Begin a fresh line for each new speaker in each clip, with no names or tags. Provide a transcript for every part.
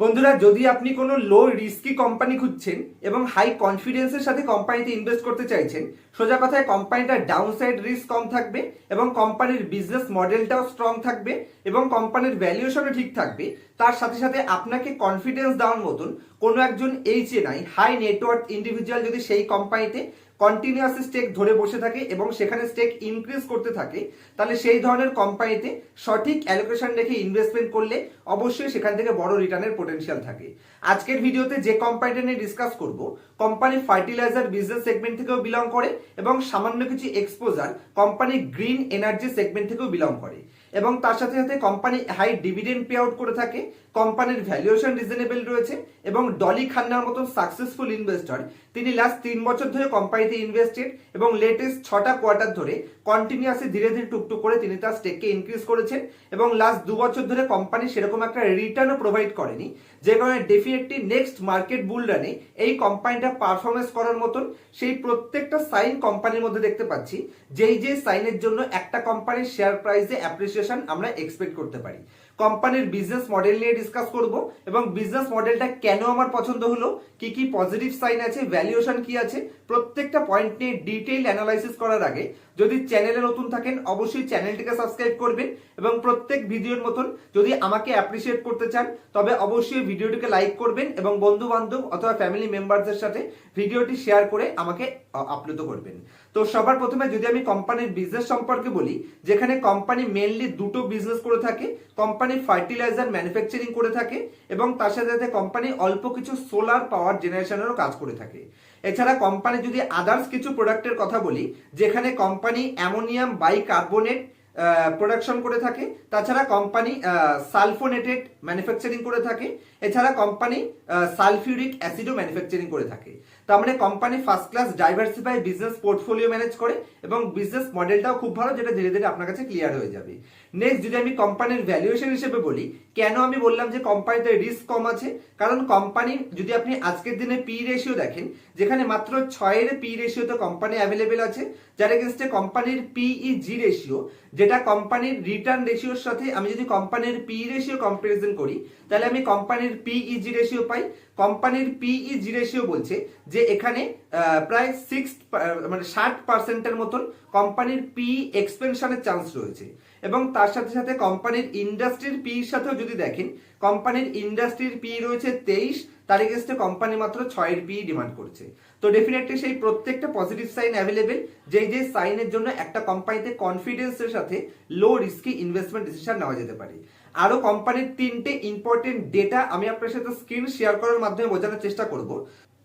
বন্ধুরা, যদি আপনি কোনো লো রিস্কি কোম্পানি খুঁজছেন এবং হাই কনফিডেন্সের সাথে কোম্পানিতে ইনভেস্ট করতে চাইছেন, সোজা কথায় কোম্পানিটার ডাউন সাইড রিস্ক কম থাকবে এবং কোম্পানির বিজনেস মডেলটাও স্ট্রং থাকবে এবং কোম্পানির ভ্যালুয়েশনও ঠিক থাকবে, তার সাথে সাথে আপনাকে কনফিডেন্স দেওয়ার মতন কোনো একজন এইচ এ নাই হাই নেটওয়ার্ক ইন্ডিভিজুয়াল যদি সেই কোম্পানিতে কন্টিনিউয়াস স্টেক ধরে বসে থাকে এবং সেখানে স্টেক ইনক্রিজ করতে থাকে, তাহলে সেই ধরনের কোম্পানিতে সঠিক অ্যালোকেশন রেখে ইনভেস্টমেন্ট করলে অবশ্যই সেখান থেকে বড় রিটার্নের পোটেনশিয়াল থাকে। আজকের ভিডিওতে যে কোম্পানিটা নিয়ে ডিসকাস করব কোম্পানি ফার্টিলাইজার বিজনেস সেগমেন্ট থেকেও বিলং করে এবং সামান্য কিছু exposure company green energy segment থেকেও বিলং করে। এবং তার সাথে সাথে company high dividend pay out করে থাকে কোম্পানির ভ্যালুয়েশন রিজনেবল রয়েছে এবং ডলি খান্নার মতন সাকসেসফুল ইনভেস্টর তিনি লাস্ট তিন বছর ধরে কোম্পানিতে ইনভেস্টেড এবং লেটেস্ট ছটা কোয়ার্টার ধরে কন্টিনিউয়াসলি ধীরে ধীরে টুকটুক করে তিনি তার স্টেককে ইনক্রিজ করেছেন এবং লাস্ট দু বছর ধরে কোম্পানি সেরকম একটা রিটার্নও প্রোভাইড করেনি। যে কারণে ডেফিনেটলি নেক্সট মার্কেট বুল রানে এই কোম্পানিটা পারফরমেন্স করার মতন সেই প্রত্যেকটা সাইন কোম্পানির মধ্যে দেখতে পাচ্ছি, যেই যে সাইনের জন্য একটা কোম্পানির শেয়ার প্রাইসে অ্যাপ্রিসিয়েশন আমরা এক্সপেক্ট করতে পারি। কোম্পানির বিজনেস মডেল নিয়ে ডিসকাস করব এবং বিজনেস মডেলটা কেন আমার পছন্দ হলো, কি কি পজিটিভ সাইন আছে ভ্যালুয়েশন কি আছে, প্রত্যেকটা পয়েন্ট নিয়ে ডিটেইল অ্যানালাইসিস করার আগে যদি চ্যানেলে নতুন থাকেন, অবশ্যই চ্যানেলটিকে সাবস্ক্রাইব করবেন এবং প্রত্যেক ভিডিওর মতন যদি আমাকে অ্যাপ্রিসিয়েট করতে চান, তবে অবশ্যই ভিডিওটিকে লাইক করবেন এবং বন্ধু বান্ধব অথবা ফ্যামিলি মেম্বারদের সাথে ভিডিওটি শেয়ার করে আমাকে আপ্লুত করবেন। তো সবার প্রথমে যদি আমি কোম্পানির বিজনেস সম্পর্কে বলি, যেখানে কোম্পানি মেনলি দুটো বিজনেস করে থাকে কোম্পানি ফার্টিলাইজার ম্যানুফ্যাকচারিং করে থাকে এবং তার সাথে সাথে কোম্পানি অল্প কিছু সোলার পাওয়ার জেনারেশনেরও কাজ করে থাকে। এছাড়া কোম্পানি যদি আদার্স কিছু প্রোডাক্টের কথা বলি, যেখানে কোম্পানি অ্যামোনিয়াম বাইকার্বনেট প্রোডাকশন করে থাকে, তাছাড়া কোম্পানি সালফোনেটেড ম্যানুফ্যাকচারিং করে থাকে, এছাড়া কোম্পানি সালফিউরিক অ্যাসিডও ম্যানুফ্যাকচারিং করে থাকে। তার মানে company first class diversify business portfolio manage করে এবং বিজনেস মডেলটাও খুব ভালো, যেটা ধীরে ধীরে আপনার কাছে ক্লিয়ার হয়ে যাবে। নেক্সট যদি আমি কোম্পানির ভ্যালুয়েশন হিসেবে বলি, কেন আমি বললাম যে কোম্পানিতে রিস্ক কম আছে? কারণ কোম্পানি যদি আপনি আজকের দিনে পি রেশিও দেখেন, যেখানে মাত্র ছয়ের পি রেশিওতে কোম্পানি অ্যাভেলেবেল আছে, যার এগেনস্টে কোম্পানির পিই জি রেশিও যেটা কোম্পানির রিটার্ন রেশিওর সাথে আমি যদি কোম্পানির পি রেশিও কম্পারিজন করি, তাহলে আমি কোম্পানির পিই জি রেশিও পাই। কোম্পানির পিই জি রেশিও বলছে যে এখানে প্রায় সিক্স মানে ষাট পার্সেন্টের মতন কোম্পানির পি এক্সপেনশনের চান্স রয়েছে। এবং তার সাথে সাথে কোম্পানির ইন্ডাস্ট্রির পির সাথেও যদি দেখেন, কোম্পানির ইন্ডাস্ট্রির পি রয়েছে তেইশ, তার এগেস্টে কোম্পানি মাত্র ছয়ের পি ডিমান্ড করছে। তো ডেফিনেটলি সেই প্রত্যেকটা পজিটিভ সাইন অ্যাভেলেবেল যেই যে সাইনের জন্য একটা কোম্পানিতে কনফিডেন্সের সাথে লো রিস্কি ইনভেস্টমেন্ট ডিসিশন নেওয়া যেতে পারে। আরও কোম্পানির তিনটে ইম্পর্টেন্ট ডেটা আমি আপনার সাথে স্ক্রিন শেয়ার করার মাধ্যমে বোঝানোর চেষ্টা করব।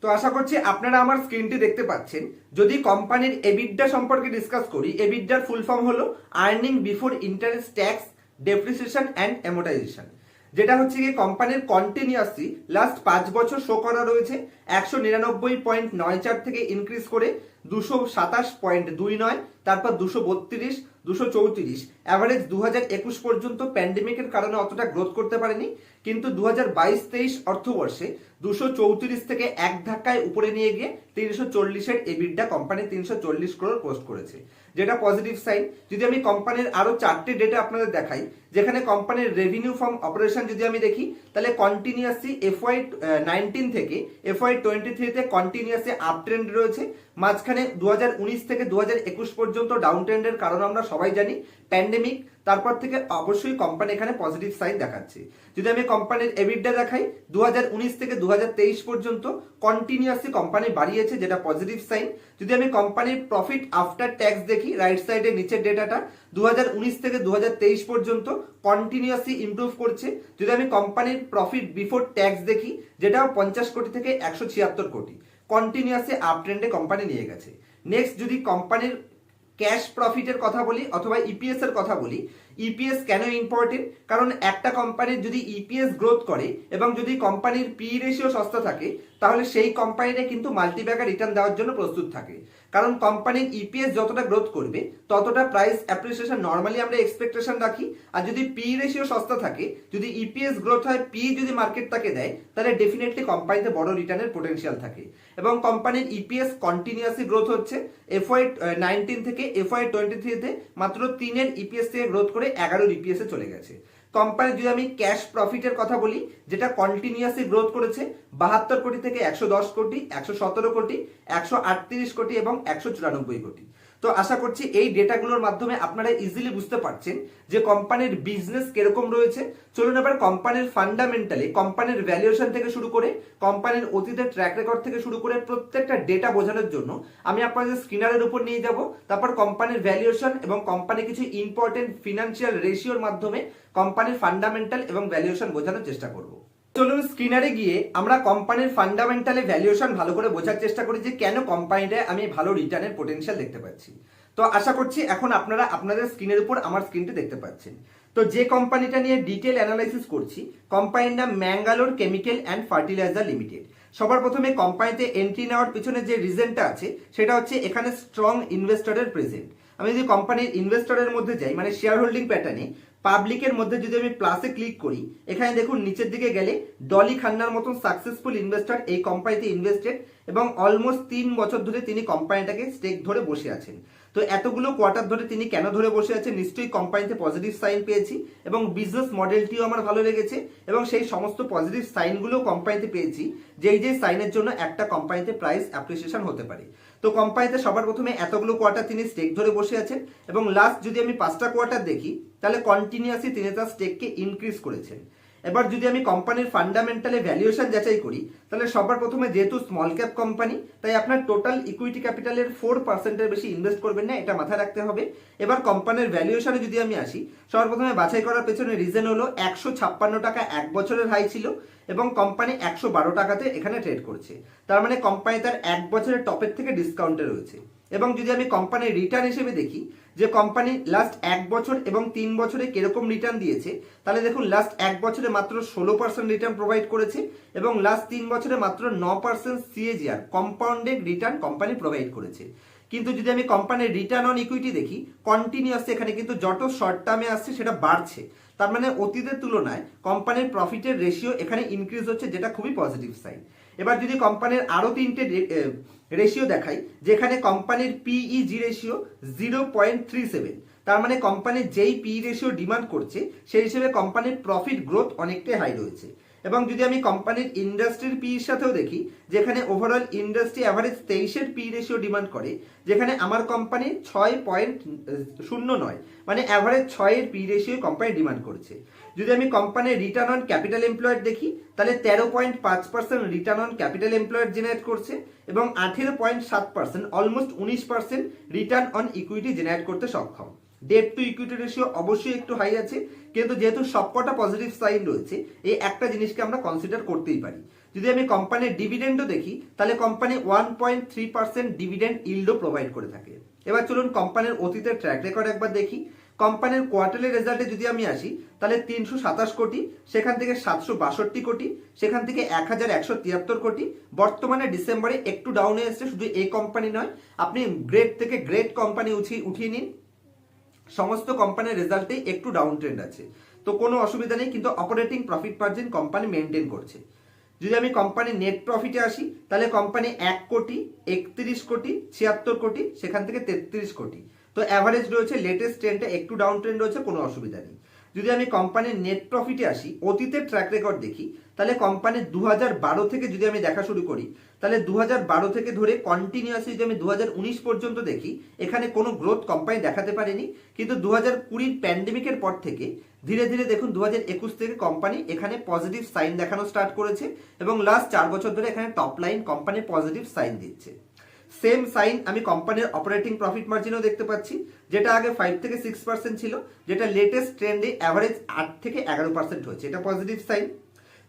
তো আশা করছি আপনারা আমার স্ক্রিনটি দেখতে পাচ্ছেন। যদি কোম্পানির এবিডা সম্পর্কে ডিসকাস করি এবিডার ফুল ফর্ম হলো earning before interest tax depreciation and amortisation যেটা হচ্ছে গিয়ে কোম্পানির কন্টিনিউয়াসলি লাস্ট পাঁচ বছর শো করা রয়েছে, একশো নিরানব্বই পয়েন্ট নয় চার থেকে ইনক্রিজ করে দুশো সাতাশ পয়েন্ট দুই নয় তারপর দুশো বত্রিশ, দুশো চৌত্রিশ। অ্যাভারেজ দু হাজার একুশ পর্যন্ত প্যান্ডেমিকের কারণে অতটা গ্রোথ করতে পারেনি। কিন্তু দু হাজার বাইশ তেইশ অর্থবর্ষে দুশো চৌত্রিশ থেকে এক ধাক্কায় উপরে নিয়ে গিয়ে তিনশো চল্লিশের এবিডা কোম্পানি তিনশো চল্লিশ ক্রোর পোস্ট করেছে। যেটা পজিটিভ সাইন যদি আমি কোম্পানির আরও চারটে ডেটা আপনাদের দেখাই, যেখানে কোম্পানির রেভিনিউ ফ্রম অপারেশন যদি আমি দেখি, তাহলে কন্টিনিউয়াসলি এফওয়াই নাইনটিন থেকে এফওয়াই টোয়েন্টি থ্রিতে কন্টিনিউয়াসলি আপ ট্রেন্ড রয়েছে। মাঝখানে দু হাজার উনিশ থেকে দু হাজার একুশ পর্যন্ত ডাউন ট্রেন্ডের কারণ আমরা সবাই জানি। প্যান্ডেমিক তারপর থেকে অবশ্যই কোম্পানি এখানে পজিটিভ সাইন দেখাচ্ছে। যদি আমি কোম্পানির এবিডা দেখাই দু হাজার উনিশ থেকে দু হাজার তেইশ পর্যন্ত কন্টিনিউয়াসলি কোম্পানি বাড়িয়েছে, যেটা পজিটিভ সাইন যদি আমি কোম্পানির প্রফিট আফটার ট্যাক্স দেখি রাইট সাইডে নিচের ডেটাটা দু হাজার উনিশ থেকে দু হাজার তেইশ পর্যন্ত কন্টিনিউয়াসলি ইমপ্রুভ করছে। যদি আমি কোম্পানির প্রফিট বিফোর ট্যাক্স দেখি, যেটাও পঞ্চাশ কোটি থেকে একশো ছিয়াত্তর কোটি। কন্টিনিউয়াসলি আপ ট্রেন্ডে কোম্পানি নিয়ে গেছে। নেক্সট যদি কোম্পানির ক্যাশ প্রফিটের কথা বলি অথবা ইপিএস এর কথা বলি ইপিএস কেন ইম্পর্টেন্ট কারণ একটা কোম্পানির যদি ইপিএস গ্রোথ করে এবং যদি কোম্পানির পি রেশিও সস্তা থাকে তাহলে সেই কোম্পানিটা কিন্তু মাল্টিব্যাগার রিটার্ন দেওয়ার জন্য প্রস্তুত থাকে। কারণ কোম্পানির ইপিএস যতটা গ্রোথ করবে, ততটা প্রাইস অ্যাপ্রিসিয়েশন নর্মালি আমরা এক্সপেকটেশন রাখি। আর যদি পি রেশিও সস্তা থাকে, যদি ইপিএস গ্রোথ হয় পি যদি মার্কেট তাকে দেয়, তাহলে ডেফিনেটলি কোম্পানিতে বড় রিটার্নের পোটেনশিয়াল থাকে। এবং কোম্পানির ইপিএস কন্টিনিউয়াসলি গ্রোথ হচ্ছে। এফওয়াই নাইনটিন থেকে এফওয়াই টোয়েন্টি থ্রিতে মাত্র তিনের ইপিএস থেকে গ্রোথ করে এগারোর ইপিএস চলে গেছে। কোম্পানির যদি আমি ক্যাশ প্রফিটের কথা বলি, যেটা কন্টিনিউয়াসলি গ্রোথ করেছে, বাহাত্তর কোটি থেকে একশো দশ কোটি, একশো সতেরো কোটি, একশো আটত্রিশ কোটি এবং একশো চুরানব্বই কোটি। তো আশা করছি এই ডেটাগুলোর মাধ্যমে আপনারা ইজিলি বুঝতে পারছেন যে কোম্পানির বিজনেস কীরকম রয়েছে। চলুন এবার কোম্পানির ফান্ডামেন্টালি কোম্পানির ভ্যালুয়েশন থেকে শুরু করে, কোম্পানির অতীতের ট্র্যাক রেকর্ড থেকে শুরু করে প্রত্যেকটা ডেটা বোঝানোর জন্য আমি আপনাদের স্ক্রিনারের উপর নিয়ে যাব। তারপর কোম্পানির ভ্যালুয়েশন এবং কোম্পানির কিছু ইম্পর্টেন্ট ফিনান্সিয়াল রেশিওর মাধ্যমে কোম্পানির ফান্ডামেন্টাল এবং ভ্যালুয়েশন বোঝানোর চেষ্টা করব। চলুন স্ক্রিনারে গিয়ে আমরা কোম্পানির ফান্ডামেন্টালে ভ্যালুয়েশন ভালো করে বোঝার চেষ্টা করি যে কেন কোম্পানিটায় আমি ভালো রিটার্নের পোটেনশিয়াল দেখতে পাচ্ছি। তো আশা করছি এখন আপনারা আপনাদের স্ক্রিনের উপর আমার স্ক্রিনটা দেখতে পাচ্ছেন। তো যে কোম্পানিটা নিয়ে ডিটেল অ্যানালাইসিস করছি, কোম্পানির নাম Mangalore chemical and fertiliser limited. সবার প্রথমে কোম্পানিতে এন্ট্রি নেওয়ার পিছনে যে রিজনটা আছে, সেটা হচ্ছে এখানে স্ট্রং ইনভেস্টরের প্রেজেন্ট আমি যদি কোম্পানির ইনভেস্টরের মধ্যে যাই মানে শেয়ার হোল্ডিং প্যাটার্নে পাবলিকের মধ্যে যদি আমি প্লাসে ক্লিক করি, এখানে দেখুন নিচের দিকে গেলে ডলি খান্নার মতন সাকসেসফুল ইনভেস্টর এই কোম্পানিতে ইনভেস্টেড এবং অলমোস্ট তিন বছর ধরে তিনি কোম্পানিটাকে স্টেক ধরে বসে আছেন। তো এতগুলো কোয়ার্টার ধরে তিনি কেন ধরে বসে আছেন? নিশ্চয়ই কোম্পানিতে পজিটিভ সাইন পেয়েছি এবং বিজনেস মডেলটিও আমার ভালো লেগেছে এবং সেই সমস্ত পজিটিভ সাইনগুলো কোম্পানিতে পেয়েছি, যেই যে সাইনের জন্য একটা কোম্পানিতে প্রাইস অ্যাপ্রিসিয়েশন হতে পারে। তো কোম্পানিতে সবার প্রথমে এতগুলো কোয়ার্টার তিনি স্টেক ধরে বসে আছেন এবং লাস্ট যদি আমি পাঁচটা কোয়ার্টার দেখি, তাহলে কন্টিনিউয়াসলি তিনি তার স্টেককে ইনক্রিজ করেছেন। এবার যদি আমি কোম্পানির ফান্ডামেন্টালে ভ্যালুয়েশন যাচাই করি, তাহলে সবার প্রথমে যেহেতু স্মল ক্যাপ কোম্পানি তাই আপনার টোটাল ইকুইটি ক্যাপিটালের ফোর পার্সেন্টের বেশি ইনভেস্ট করবেন না, এটা মাথায় রাখতে হবে। এবার কোম্পানির ভ্যালুয়েশনে যদি আমি আসি, সবার প্রথমে বাছাই করার পেছনে রিজন হলো একশো ছাপ্পান্ন টাকা এক বছরের হাই ছিল এবং কোম্পানি একশো বারো টাকাতে এখানে ট্রেড করছে। তার মানে কোম্পানি তার এক বছরের টপের থেকে ডিসকাউন্টে রয়েছে। এবং যদি আমি কোম্পানির রিটার্ন হিসেবে দেখি যে কোম্পানি লাস্ট এক বছর এবং তিন বছরে কীরকম রিটার্ন দিয়েছে, তাহলে দেখুন লাস্ট এক বছরে মাত্র ষোলো পার্সেন্ট রিটার্ন প্রোভাইড করেছে এবং লাস্ট তিন বছরে মাত্র ন percent CAGR compounded return company provide করেছে। কিন্তু যদি আমি কোম্পানির রিটার্ন অন ইকুইটি দেখি কন্টিনিউয়াসলি এখানে কিন্তু যত শর্ট টার্মে আসছে সেটা বাড়ছে। তার মানে অতীতের তুলনায় কোম্পানির প্রফিটের রেশিও এখানে ইনক্রিজ হচ্ছে, যেটা খুবই পজিটিভ সাইন এবার যদি কোম্পানির আরও তিনটে রেশিও দেখাই, যেখানে কোম্পানির PEG ratio zero point three seven তার মানে কোম্পানির যেই পি রেশিও ডিমান্ড করছে, সেই হিসেবে কোম্পানির প্রফিট গ্রোথ অনেকটাই হাই রয়েছে। এবং যদি আমি কোম্পানির ইন্ডাস্ট্রির পি এর সাথেও দেখি, যেখানে ওভারঅল ইন্ডাস্ট্রি অ্যাভারেজ তেইশের পি রেশিও ডিমান্ড করে, যেখানে আমার কোম্পানি ছয় পয়েন্ট শূন্য নয় মানে অ্যাভারেজ ছয়ের পি রেশিও কোম্পানি ডিমান্ড করছে। যদি আমি কোম্পানির রিটার্ন অন ক্যাপিটাল এমপ্লয়েড দেখি, তাহলে তেরো পয়েন্ট পাঁচ percent return on capital employed generate করছে এবং আঠেরো পয়েন্ট সাত পার্সেন্ট অলমোস্ট উনিশ percent return on equity generate করতে সক্ষম। ডেট টু ইকুইটি রেশিও অবশ্যই একটু হাই আছে। কিন্তু যেহেতু সবকটা পজিটিভ সাইন রয়েছে, এই একটা জিনিসকে আমরা কনসিডার করতেই পারি। যদি আমি কোম্পানির ডিভিডেন্ডও দেখি, তাহলে company one point three percent dividend ইল্ডও provide করে থাকে। এবার চলুন কোম্পানির অতীতের ট্র্যাক রেকর্ড একবার দেখি। কোম্পানির কোয়ার্টারলি রেজাল্টে যদি আমি আসি, তাহলে তিনশো সাতাশ কোটি, সেখান থেকে সাতশো বাষট্টি কোটি, সেখান থেকে এক হাজার একশো তিয়াত্তর কোটি। বর্তমানে ডিসেম্বরে একটু ডাউনে এসছে, শুধু এই কোম্পানি নয়, আপনি গ্রেড থেকে গ্রেট কোম্পানি উঠিয়ে উঠিয়ে নিন। সমস্ত কোম্পানির রেজাল্টে একটু ডাউন ট্রেন্ড আছে। তো কোনো অসুবিধা নেই, কিন্তু operating profit margin company maintain করছে। যদি আমি কোম্পানির নেট প্রফিটে আসি, তাহলে কোম্পানি এক কোটি, একত্রিশ কোটি, ছিয়াত্তর কোটি, সেখান থেকে তেত্রিশ কোটি। তো অ্যাভারেজ রয়েছে লেটেস্ট ট্রেন্ডে একটু ডাউন ট্রেন্ড রয়েছে, কোনো অসুবিধা নেই। যদি আমি কোম্পানির নেট প্রফিটে আসি, অতীতের ট্র্যাক রেকর্ড দেখি, তাহলে কোম্পানির দু বারো থেকে যদি আমি দেখা শুরু করি, তাহলে দু বারো থেকে ধরে কন্টিনিউয়াসলি যদি আমি দু পর্যন্ত দেখি, এখানে কোনো গ্রোথ কোম্পানি দেখাতে পারেনি। কিন্তু দু হাজার কুড়ির প্যান্ডেমিকের পর থেকে, ধীরে ধীরে দেখুন দু একুশ থেকে কোম্পানি এখানে পজিটিভ সাইন দেখানো স্টার্ট করেছে এবং লাস্ট চার বছর ধরে এখানে top line company positive sign দিচ্ছে। সেম সাইন আমি কোম্পানির অপারেটিং প্রফিট মার্জিনও দেখতে পাচ্ছি, যেটা আগে ফাইভ থেকে সিক্স পার্সেন্ট ছিল, যেটা লেটেস্ট ট্রেন্ডে অ্যাভারেজ আট থেকে এগারো পার্সেন্ট হয়েছে। এটা পজিটিভ সাইন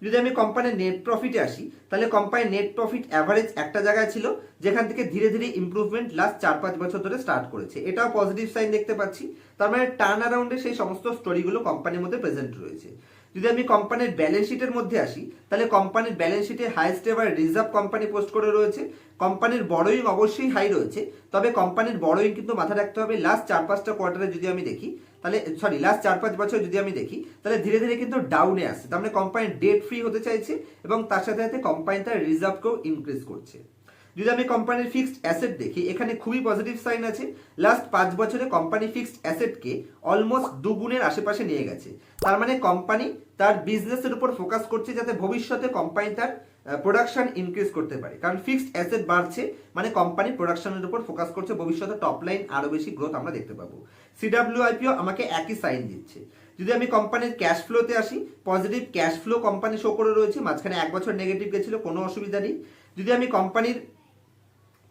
যদি আমি কোম্পানির নেট প্রফিটে আসি, তাহলে কোম্পানির নেট প্রফিট অ্যাভারেজ একটা জায়গায় ছিল, যেখান থেকে ধীরে ধীরে ইমপ্রুভমেন্ট লাস্ট চার পাঁচ বছর ধরে স্টার্ট করেছে। এটাও পজিটিভ সাইন দেখতে পাচ্ছি। তার মানে টার্ন অ্যারাউন্ডে সেই সমস্ত স্টোরিগুলো কোম্পানির মধ্যে প্রেজেন্ট রয়েছে। যদি আমি কোম্পানির ব্যালেন্স শিটের মধ্যে আসি, তাহলে কোম্পানির ব্যালেন্স শিটে highest ever reserve company post করে রয়েছে। কোম্পানির বড়োইং অবশ্যই হাই রয়েছে, তবে কোম্পানির বড়োইং কিন্তু মাথায় রাখতে হবে। লাস্ট চার পাঁচটা কোয়ার্টারে যদি আমি দেখি, তাহলে সরি লাস্ট চার পাঁচ বছর যদি আমি দেখি, তাহলে ধীরে ধীরে কিন্তু ডাউনে আসছে। তার মানে কোম্পানি ডেট ফ্রি হতে চাইছে এবং তার সাথে সাথে কোম্পানি তার রিজার্ভকেও ইনক্রিজ করছে। যদি আমি কোম্পানির ফিক্সড অ্যাসেট দেখি, এখানে খুবই পজিটিভ সাইন আছে। লাস্ট পাঁচ বছরে কোম্পানি ফিক্সড অ্যাসেটকে অলমোস্ট দুগুণের আশেপাশে নিয়ে গেছে। তার মানে কোম্পানি তার বিজনেসের উপর ফোকাস করছে যাতে ভবিষ্যতে কোম্পানি তার প্রোডাকশন ইনক্রিজ করতে পারে। কারণ ফিক্সড অ্যাসেট বাড়ছে মানে কোম্পানি প্রোডাকশনের উপর ফোকাস করছে, ভবিষ্যতে টপ লাইন আরও বেশি গ্রোথ আমরা দেখতে পাবো। সিডাব্লিউআইপিও আমাকে একই সাইন দিচ্ছে। যদি আমি কোম্পানির ক্যাশ ফ্লোতে আসি positive cash flow company show করে রয়েছে, মাঝখানে এক বছর নেগেটিভ গেছিল, কোনো অসুবিধা নেই। যদি আমি কোম্পানির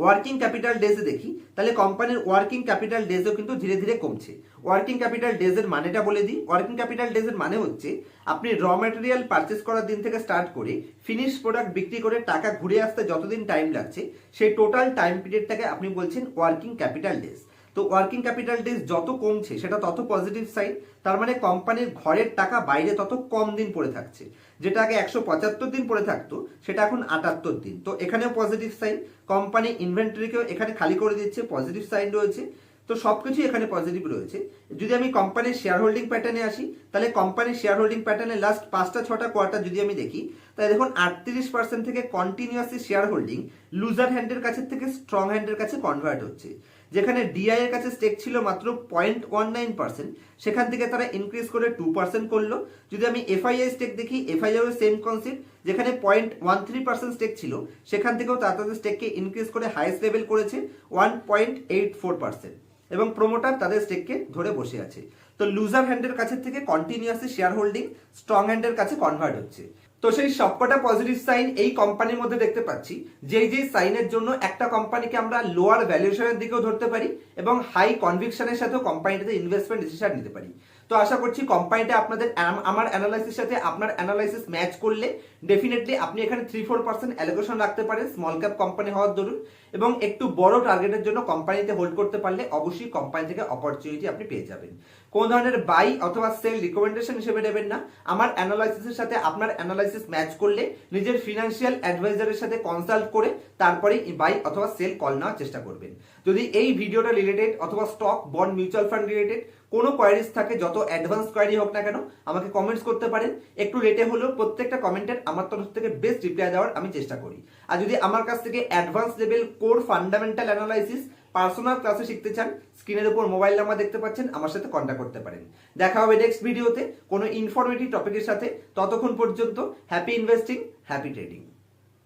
ওয়ার্কিং ক্যাপিটাল ডেজে দেখি, তাহলে কোম্পানির ওয়ার্কিং ক্যাপিটাল ডেজও কিন্তু ধীরে ধীরে কমছে। ওয়ার্কিং ক্যাপিটাল ডেজের মানেটা বলে দিই। ওয়ার্কিং ক্যাপিটাল ডেজের মানে হচ্ছে, আপনি র ম্যাটেরিয়াল পারচেস করার দিন থেকে স্টার্ট করে ফিনিশ প্রোডাক্ট বিক্রি করে টাকা ঘুরে আসতে যতদিন টাইম লাগছে, সেই টোটাল টাইম পিরিয়ডটাকে আপনি বলছেন ওয়ার্কিং ক্যাপিটাল ডেজ তো ওয়ার্কিং ক্যাপিটাল ডেজ যত কমছে, সেটা তত পজিটিভ সাইড তার মানে কোম্পানির ঘরের টাকা বাইরে তত কম দিন পড়ে থাকছে। যেটা আগে একশো পঁচাত্তর দিন পড়ে থাকতো, সেটা এখন আটাত্তর দিন। তো এখানেও পজিটিভ সাইন কোম্পানি ইনভেন্টরিকেও এখানে খালি করে দিচ্ছে পজিটিভ সাইন রয়েছে। তো সব কিছুই এখানে পজিটিভ রয়েছে। যদি আমি কোম্পানির শেয়ার হোল্ডিং প্যাটার্নে আসি, তাহলে কোম্পানির শেয়ার হোল্ডিং প্যাটার্নে লাস্ট পাঁচটা, ছটা কোয়ার্টার যদি আমি দেখি, তাহলে দেখুন আটত্রিশ পার্সেন্ট থেকে কন্টিনিউয়াসলি শেয়ার হোল্ডিং লুজার হ্যান্ডের কাছে থেকে স্ট্রং হ্যান্ডের কাছে কনভার্ট হচ্ছে। যেখানে ডিআই এর কাছে স্টেক ছিল মাত্র পয়েন্ট ওয়ান নাইন পার্সেন্ট সেখান থেকে তারা ইনক্রিজ করে টু পার্সেন্ট করল। যদি আমি এফআইআই স্টেক দেখি এফআইআই সেম কনসেপ্ট যেখানে point one three percent stake ছিল, সেখান থেকেও তারা তাদের স্টেককে ইনক্রিজ করে হাইয়েস্ট লেভেল করেছে one point eight four percent এবং প্রোমোটার তাদের স্টেককে ধরে বসে আছে। তো লুজার হ্যান্ডের কাছে থেকে কন্টিনিউয়াসলি শেয়ার হোল্ডিং স্ট্রং হ্যান্ডের কাছে কনভার্ট হচ্ছে। তো সেই সবকটা পজিটিভ সাইন এই কোম্পানির মধ্যে দেখতে পাচ্ছি। যেই যেই সাইনের জন্য একটা কোম্পানিকে আমরা লোয়ার ভ্যালুয়েশনের দিকেও ধরতে পারি এবং হাই কনভিকশনের সাথেও কোম্পানিটাতে ইনভেস্টমেন্ট ডিসিশন নিতে পারি। তো আশা করছি কোম্পানিটা আপনাদের আমার অ্যানালাইসিস সাথে আপনার অ্যানালাইসিস ম্যাচ করলে ডেফিনেটলি আপনি এখানে থ্রি ফোর পার্সেন্ট অ্যালোকেশন রাখতে পারেন স্মল ক্যাপ কোম্পানি হওয়ার দরুন এবং একটু বড় টার্গেটের জন্য কোম্পানিতে হোল্ড করতে পারলে অবশ্যই কোম্পানি থেকে অপরচুনিটি আপনি পেয়ে যাবেন। কোন ধরনের বাই অথবা সেল রিকমেন্ডেশন হিসেবে নেবেন না। আমার অ্যানালাইসিসের সাথে আপনার অ্যানালাইসিস ম্যাচ করলে নিজের ফিনান্সিয়াল অ্যাডভাইজারের সাথে কনসাল্ট করে তারপরে বাই অথবা সেল কল নেওয়ার চেষ্টা করবেন। যদি এই ভিডিওটা রিলেটেড অথবা stock bond mutual fund related কোনো কোয়ারিজ থাকে, যত অ্যাডভান্স কোয়ারি হোক না কেন, আমাকে কমেন্টস করতে পারেন। একটু রেটে হলেও প্রত্যেকটা কমেন্টের আমার তরফ থেকে বেস্ট রিপ্লাই দেওয়ার আমি চেষ্টা করি। আর যদি আমার কাছ থেকে advance level core fundamental analysis personal ক্লাসে শিখতে চান স্ক্রিনের উপর মোবাইল নাম্বার দেখতে পাচ্ছেন, আমার সাথে কন্ট্যাক্ট করতে পারেন। দেখা হবে নেক্সট ভিডিওতে কোনো ইনফরমেটিভ টপিকের সাথে, ততক্ষণ পর্যন্ত হ্যাপি ইনভেস্টিং হ্যাপি ট্রেডিং